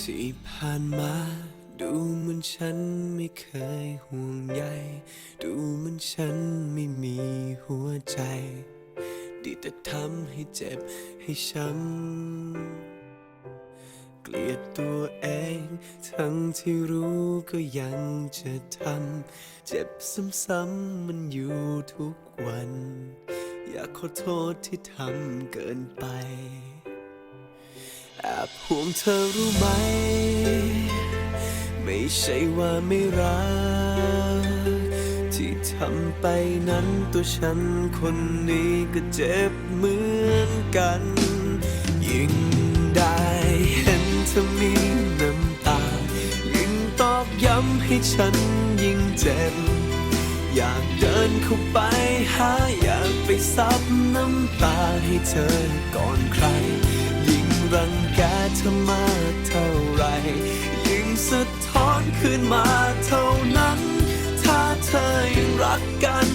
ที่ผ่านมาดูเหมือนฉันไม่เคยห่วงใยดูเหมือนฉันไม่มีหัวใจ ดีแต่ทำให้เจ็บให้ช้ำ ลียดตัวเอง ทั้งที่รู้ก็ยังจะทำ เจ็บซ้ำๆมันอยู่ทุกวัน อยากขอโทษที่ทำเกินไป แอบห่วงเธอรู้ไหม ไม่ใช่ว่าไม่รัก ที่ทำไปนั้นตัวฉันคนนี้ก็เจ็บเหมือนกัน ยิ่ง ห็นเธอมีน้ำตา ยิ่งตอกย้ำให้ฉันยิ่งเจ็บ อยากเดินเข้าไปหาอยากไปซับน้ำตาให้เธอก่อนใคร ยิ่งรังแกเธอมากเท่าไร ยิ่งสะท้อนขึ้นมาเท่านั้น ถ้าเธอยังรักกัน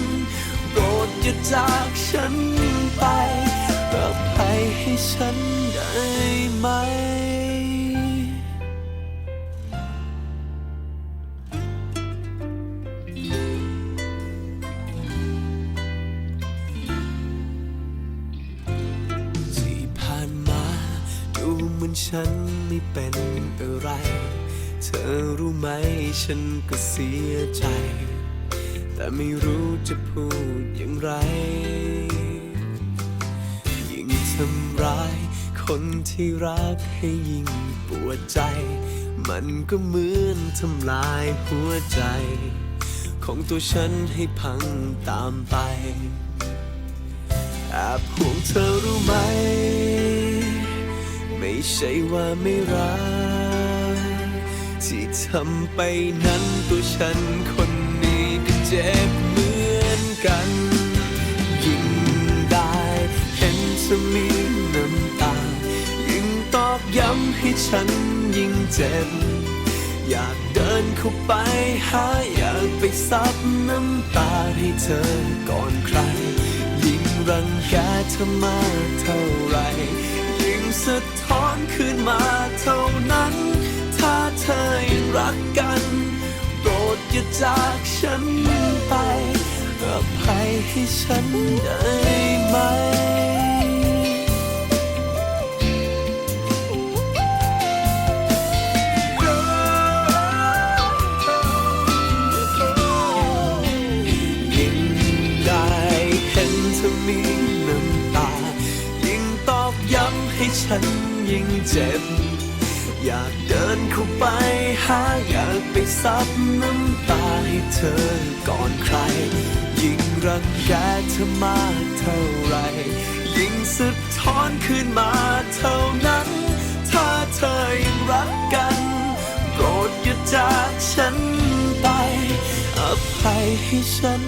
โปรดอย่าจากฉันไปอภัยให้ฉันได้ไหม เหมือนฉันไม่เป็นอะไร เธอรู้ไหมฉันก็เสียใจ แต่ไม่รู้จะพูดอย่างไร ยิ่งทำร้าย คนที่รักให้ยิ่งปวดใจ มันก็เหมือนทำลายหัวใจ ของตัวฉันให้พังตามไปแอบห่วงเธอรู้ไหม ไม่ใช่ว่าไม่รักที่ทำไปนั้นตัวฉันคนนี้ก็เจ็บเหมือนกัน ยิ่งได้เห็นเธอมีน้ำตา ยิ่งตอกย้ำให้ฉันยิ่งเจ็บ อยากเดินเข้าไปหาอยากไปซับน้ำตาให้เธอก่อนใคร ยิ่งรังแกเธอมากเท่าไหร่ สะท้อนขึ้นมาเท่านั้น ถ้าเธอยังรักกัน โปรดอย่าจากฉันไปอภัยให้ฉันได้ไหมยิ่งได้เห็นเธอมีน้ำตา ฉันยิ่งเจ็บ อยากเดินเข้าไปหาอยากไปซับน้ำตาให้เธอก่อนใคร ยิ่งรังแกเธอมากเท่าไร ยิ่งสะท้อนขึ้นมาเท่านั้น ถ้าเธอยังรักกันโปรดอย่าจากฉันไปอภัยให้ฉัน